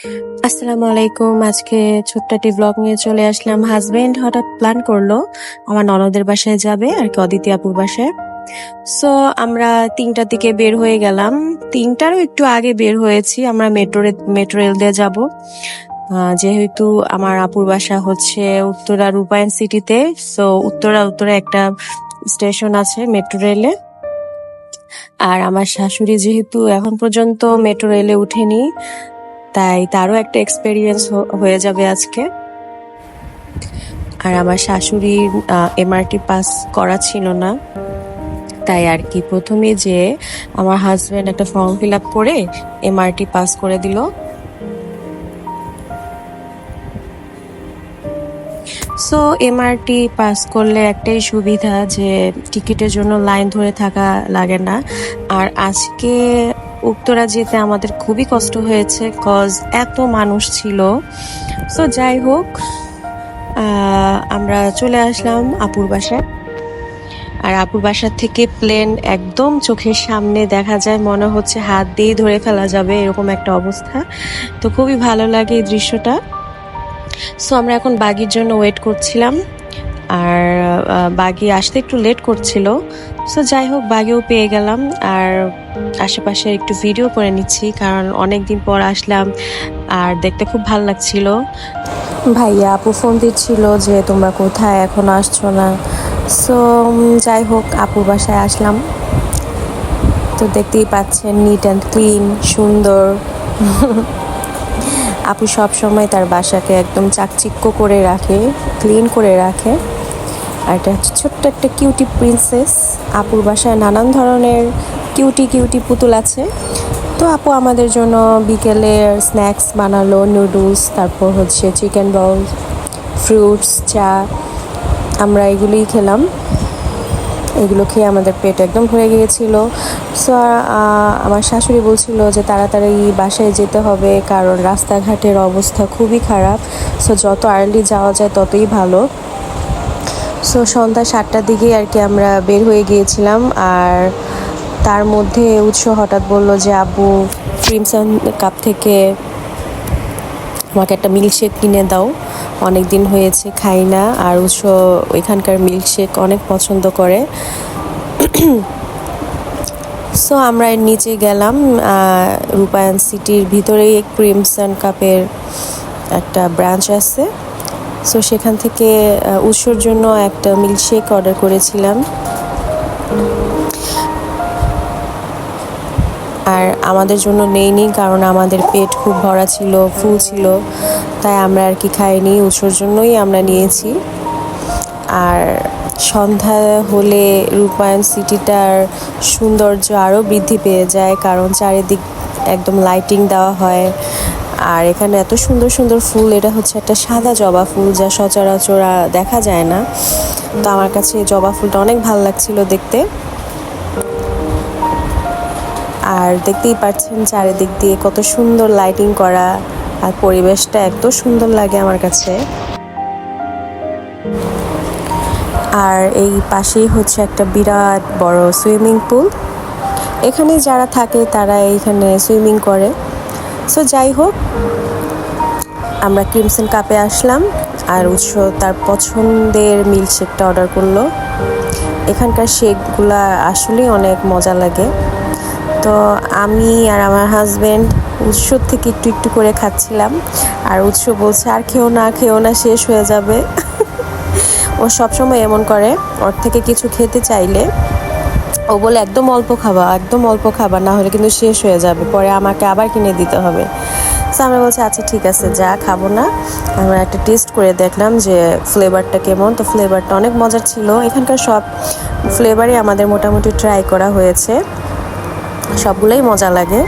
আসসালামু আলাইকুম আজকে ছোট্ট একটি ব্লগ নিয়ে চলে আসলাম। হাজবেন্ড হঠাৎ প্ল্যান করল, আমার ননদের বাসায় যাবে আর কি, অদিতি আপুর বাসায়। সো আমরা তিনটার দিকে বের হয়ে গেলাম। তিনটারও একটু আগে বের হয়েছি। আমরা মেট্রো মেট্রো রেল দিয়ে যাব। যেহেতু আমার আপুর বাসা হচ্ছে উত্তরা রূপায়ণ সিটিতে সো উত্তরা উত্তরা একটা স্টেশন আছে মেট্রো রেলে আর আমার শাশুড়ি যেহেতু এখন পর্যন্ত মেট্রো রেলে উঠেনি তাই তারও একটা এক্সপেরিয়েন্স হয়ে যাবে আজকে। আর আমার শাশুড়ির এমআরটি পাস করা ছিল না। তাই আর কি, প্রথমে যে আমার হাজব্যান্ড একটা ফর্ম ফিল আপ করে এমআরটি পাস করে দিল। সো এমআরটি পাস করলে একটাই সুবিধা যে টিকিটের জন্য লাইন ধরে থাকা লাগে না। আর আজকে উত্তরা যেতে আমাদের খুবই কষ্ট হয়েছে কজ এত মানুষ ছিল। সো যাই হোক আমরা চলে আসলাম আপুর বাসায়। আর আপুর বাসার থেকে প্লেন একদম চোখের সামনে দেখা যায়, মনে হচ্ছে হাত দিয়ে ধরে ফেলা যাবে, এরকম একটা অবস্থা। তো খুবই ভালো লাগে এই দৃশ্যটা। সো আমরা এখন বাগির জন্য ওয়েট করছিলাম। আর বাগি আসতে একটু লেট করছিল। সো যাই হোক, বাগেও পেয়ে গেলাম আর আশেপাশে একটু ভিডিও করে নিচ্ছি, কারণ অনেক দিন পর আসলাম আর দেখতে খুব ভালো লাগছিল। ভাইয়া, আপু ফোন দিচ্ছিল যে তোমরা কোথায়, এখন আসছো না। সো যাই হোক, আপুর বাসায় আসলাম। তো দেখতেই পাচ্ছেন নিট অ্যান্ড ক্লিন সুন্দর। আপু সব সময় তার বাসাকে একদম চাকচিক্য করে রাখে ক্লিন করে রাখে। আর এটা হচ্ছে ছোট্ট একটা কিউটি প্রিন্সেস আপুর বাসায় নানান ধরনের কিউটি কিউটি পুতুল আছে। তো আপু আমাদের জন্য বিকেলে স্ন্যাক্স বানালো নুডলস তারপর হচ্ছে চিকেন বল ফ্রুটস চা। আমরা এগুলোই খেলাম। এগুলো খেয়ে আমাদের পেট একদম ভরে গিয়েছিল। সো আমার শাশুড়ি বলছিল যে তাড়াতাড়ি বাসায় যেতে হবে, কারণ রাস্তাঘাটের অবস্থা খুবই খারাপ। সো যত আর্লি যাওয়া যায় ততই ভালো। সো সন্ধ্যা সাতটার দিকে আর কি আমরা বের হয়ে গিয়েছিলাম আর তার মধ্যে উৎস হঠাৎ বলল যে, আব্বু ক্রিমসন কাপ থেকে আমাকে একটা মিল্কশেক কিনে দাও। অনেক দিন হয়েছে, খাই না। আর উৎস ওইখানকার মিল্কশেক অনেক পছন্দ করে। সো আমরা এর নিচে গেলাম রূপায়ণ সিটির ভিতরেই ক্রিমসন কাপের একটা ব্রাঞ্চ আছে। সো সেখান থেকে উৎসর জন্য একটা মিল্কশেক অর্ডার করেছিলাম। আর আমাদের জন্য নেইনি, কারণ আমাদের পেট খুব ভরা ছিল ফুল ছিল। তাই আমরা আর কি খাইনি, উৎসর জন্যই আমরা নিয়েছি। আর সন্ধ্যা হলে রূপায়ণ সিটিটার সৌন্দর্য আরও বৃদ্ধি পেয়ে যায়, কারণ চারিদিক একদম লাইটিং দেওয়া হয়। আর এখানে এত সুন্দর সুন্দর ফুল, এটা হচ্ছে একটা সাদা জবা ফুল যা সচরাচর দেখা যায় না। তো আমার কাছে জবা ফুলটা অনেক ভালো লাগছিল দেখতে। আর দেখতেই পাচ্ছেন চারিদিক দিয়ে কত সুন্দর লাইটিং করা আর পরিবেশটা এত সুন্দর লাগে আমার কাছে। আর এই পাশেই হচ্ছে একটা বিরাট বড় সুইমিং পুল এখানে যারা থাকে তারা এইখানে সুইমিং করে। সো যাই হোক আমরা ক্রিমসন কাপে আসলাম আর উৎস তার পছন্দের মিল্কশেকটা অর্ডার করল। এখানকার শেকগুলা আসলেই অনেক মজা লাগে। তো আমি আর আমার হাজব্যান্ড উৎস থেকে একটু একটু করে খাচ্ছিলাম। আর উৎস বলছে, আর খেও না খেও না, শেষ হয়ে যাবে। ও সবসময় এমন করে। ওর থেকে কিছু খেতে চাইলে ও বলে, একদম অল্প খাবা, একদম অল্প খাবা, না হলে কিন্তু শেষ হয়ে যাবে। পরে আমাকে আবার কিনে দিতে হবে। তো আমরা বলছি আচ্ছা ঠিক আছে, যা খাব না। আমরা একটা টেস্ট করে দেখলাম যে ফ্লেভারটা কেমন। তো ফ্লেভারটা অনেক মজার ছিল। এখানকার সব ফ্লেভারই আমাদের মোটামুটি ট্রাই করা হয়েছে। সবগুলোই মজা লাগে।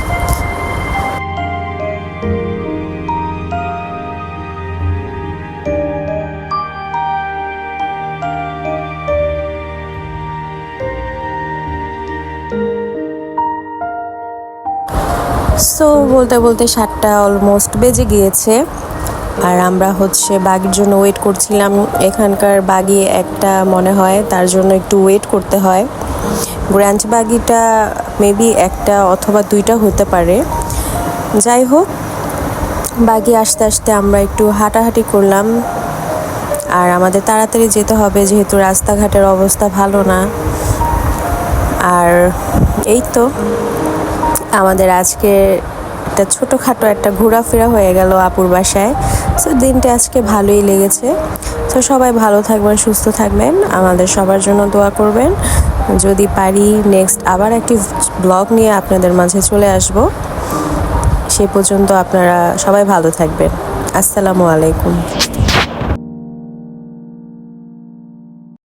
বলতে বলতে সাতটা অলমোস্ট বেজে গিয়েছে। আর আমরা হচ্ছে বাগির জন্য ওয়েট করছিলাম। এখানকার বাগি একটা মনে হয় তার জন্য একটু ওয়েট করতে হয়। গ্র্যান্ড বাগিটা মেবি একটা অথবা দুইটা হতে পারে। যাই হোক বাগি আস্তে আস্তে আমরা একটু হাঁটাহাঁটি করলাম। আর আমাদের তাড়াতাড়ি যেতে হবে, যেহেতু রাস্তাঘাটের অবস্থা ভালো না। আর এই তো আমাদের আজকে একটা ছোটোখাটো একটা ঘোরাফেরা হয়ে গেল আপুর বাসায়। সো দিনটা আজকে ভালোই লেগেছে। তো সবাই ভালো থাকবেন, সুস্থ থাকবেন। আমাদের সবার জন্য দোয়া করবেন। যদি পারি নেক্সট আবার একটি ব্লগ নিয়ে আপনাদের মাঝে চলে আসব। সে পর্যন্ত আপনারা সবাই ভালো থাকবেন। আসসালামু আলাইকুম।